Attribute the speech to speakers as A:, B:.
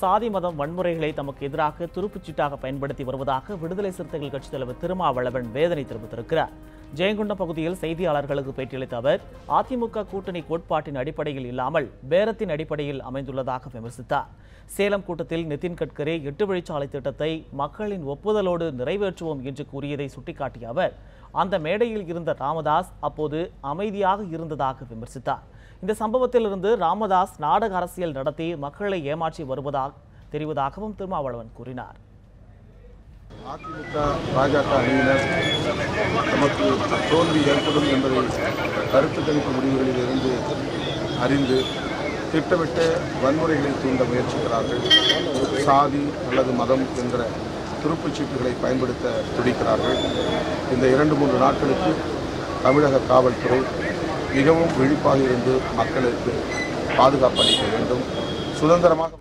A: சாதி மதம் வன்முறைகளை தமக்கு எதிராக துருப்புச்சீட்டாக பயன்படுத்தி வருவதாக விடுதலை சிறுத்தைகள் கட்சித் தலைவர் திருமாவளவன் வேதனை தெரிவித்திருக்கிறார். ஜெயங்கொண்டம் பகுதியில் செய்தியாளர்களுக்கு பேட்டியளித்த அவர் அதிமுக கூட்டணி கோட்பாட்டின் அடிப்படையில் இல்லாமல் பேரத்தின் அடிப்படையில் அமைந்துள்ளதாக விமர்சித்தார். சேலம் கூட்டத்தில் நிதின் கட்கரி எட்டு வழிச்சாலை திட்டத்தை மக்களின் ஒப்புதலோடு நிறைவேற்றுவோம் என்று கூறியதை சுட்டிக்காட்டிய அவர் அந்த மேடையில் இருந்த ராமதாஸ் அப்போது அமைதியாக இருந்ததாக விமர்சித்தார். இந்த சம்பவத்திலிருந்து ராமதாஸ் நாடக அரசியல் நடத்தி மக்களை ஏமாற்றி வருவதாக தெரிவதாகவும் திருமாவளவன் கூறினார்.
B: அதிமுக பாஜக அணியினர் நமக்கு தோல்வி ஏற்படும் என்பதை கருத்து கணிப்பு முடிவுகளில் இருந்து அறிந்து திட்டமிட்ட வன்முறைகளை தூண்ட முயற்சிக்கிறார்கள். சாதி அல்லது மதம் என்ற துருப்புச் சீட்டுகளை பயன்படுத்த துடிக்கிறார்கள். இந்த இரண்டு மூன்று நாட்களுக்கு தமிழக காவல்துறை மிகவும் விழிப்பாக இருந்து மக்களுக்கு பாதுகாப்பு அளிக்க வேண்டும். சுதந்திரமாக